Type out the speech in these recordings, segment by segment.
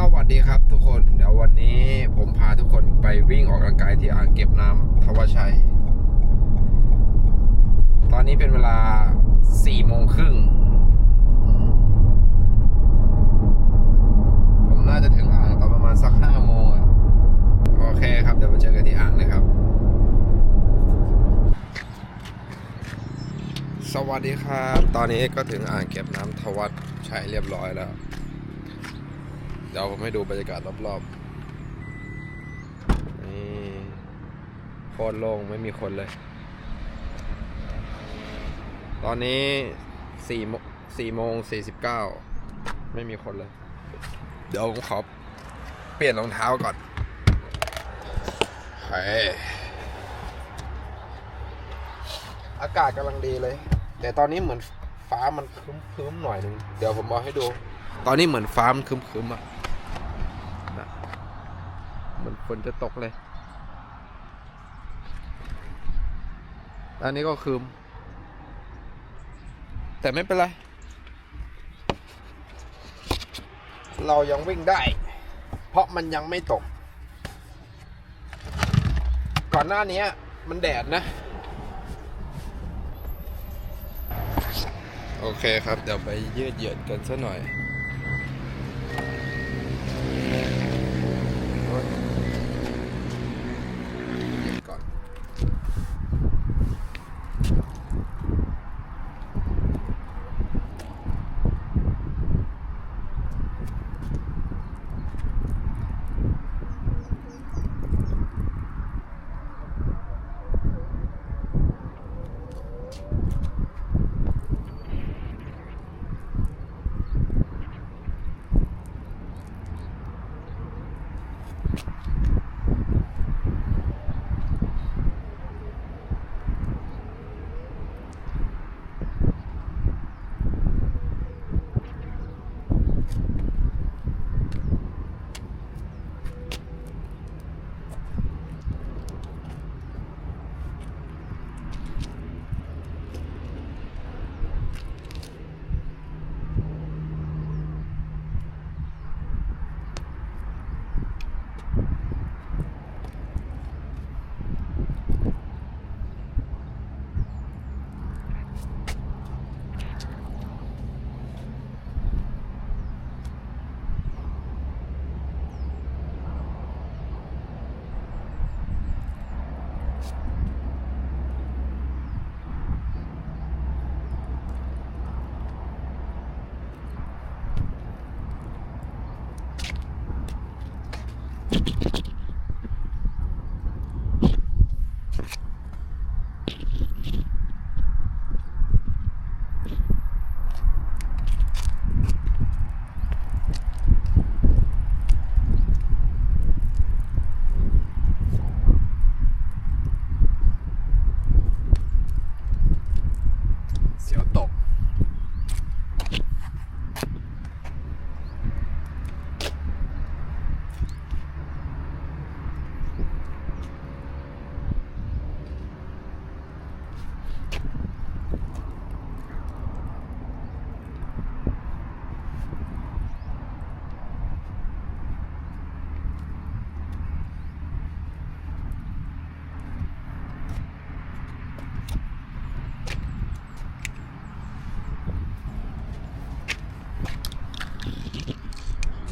สวัสดีครับทุกคน เดี๋ยววันนี้ผมพาทุกคนไปวิ่งออกกำลังกายที่อ่างเก็บน้ำทวชัย ตอนนี้เป็นเวลา4โมงครึ่ง ผมน่าจะถึงอ่างตอนประมาณสัก5โมงโอเคครับ เดี๋ยวมาเจอกันที่อ่างเลยครับ สวัสดีครับ ตอนนี้ก็ถึงอ่างเก็บน้ำทวัชัยเรียบร้อยแล้ว เดี๋ยวผมให้ดูบรรยากาศรอบๆนี่โคตรโล่งไม่มีคนเลย ตอนนี้สี่โมสี่โมงสี่สิบเก้าไม่มีคนเลย เดี๋ยวผมขอเปลี่ยนรองเท้าก่อนเฮ้อากาศกำลังดีเลย แต่ตอนนี้เหมือนฟ้ามันครึ้มๆหน่อยหนึง เดี๋ยวผมบอกให้ดู ตอนนี้เหมือนฟ้ามันครึ้มๆอะนะ มือนฝนจะตกเลย อันนี้ก็คืม แต่ไม่เป็นไร เรายังวิ่งได้ เพราะมันยังไม่ตก ก่อนหน้านี้มันแดดนะ โอเคครับ เดี๋ยวไปยืดเหยียดกันสักหน่อย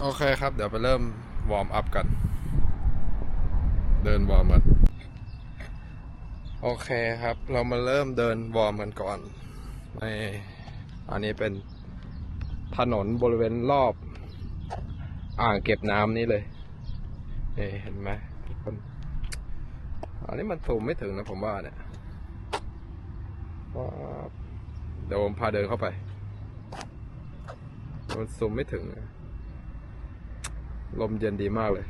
โอเคครับ เดี๋ยวไปเริ่มวอร์มอัพกัน เดินวอร์มกัน โอเคครับ เรามาเริ่มเดินวอร์มกันก่อนในอันนี้เป็นถนนบริเวณรอบ อ่างเก็บน้ำนี้เลยนี่เห็นไหมทุกคนอันนี้มันสูงไม่ถึงนะผมว่าเนี่ยว้าเดี๋ยวผมพาเดินเข้าไป มันซูมไม่ถึงนะ ลมเย็นดีมากเลย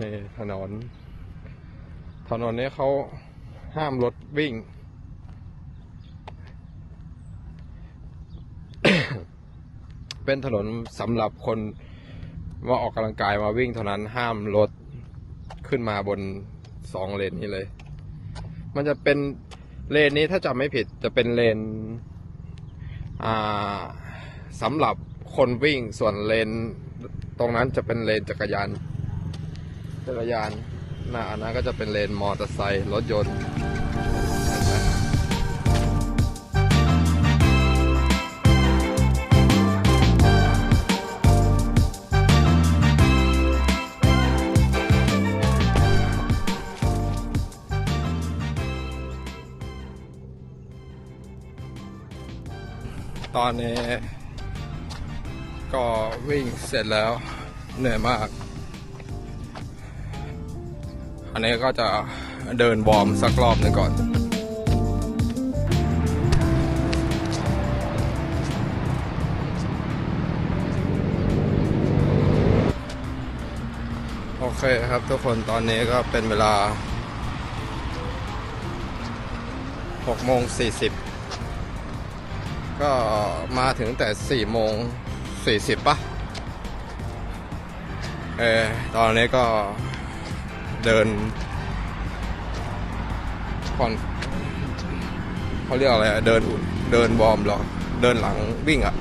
นี่ถนน ถนนนี้เขาห้ามรถวิ่ง เป็นถนนสำหรับคนมาออกกำลังกายมาวิ่งเท่านั้นห้ามรถขึ้นมาบนสองเลนนี้เลย มันจะเป็น เลนนี้ถ้าจำไม่ผิดจะเป็นเลนสำหรับคนวิ่งส่วนเลนตรงนั้นจะเป็นเลนจักรยาน จักรยานหน้าอันนั้นก็จะเป็นเลนมอเตอร์ไซค์รถยนต์ ตอนนี้ ก็วิ่งเสร็จแล้วเหนื่อยมาก อันนี้ก็จะเดินวอร์มสักรอบหนึ่งก่อนโอเคครับทุกคนตอนนี้ก็เป็นเวลา6โมง40 ก็มาถึงแต่4โมง40ป่ะเออตอนนี้ก็เดินผ่อนเขาเรียกอะไรเดินเดินวอร์มหรอ เดินหลังวิ่งอะ่ะ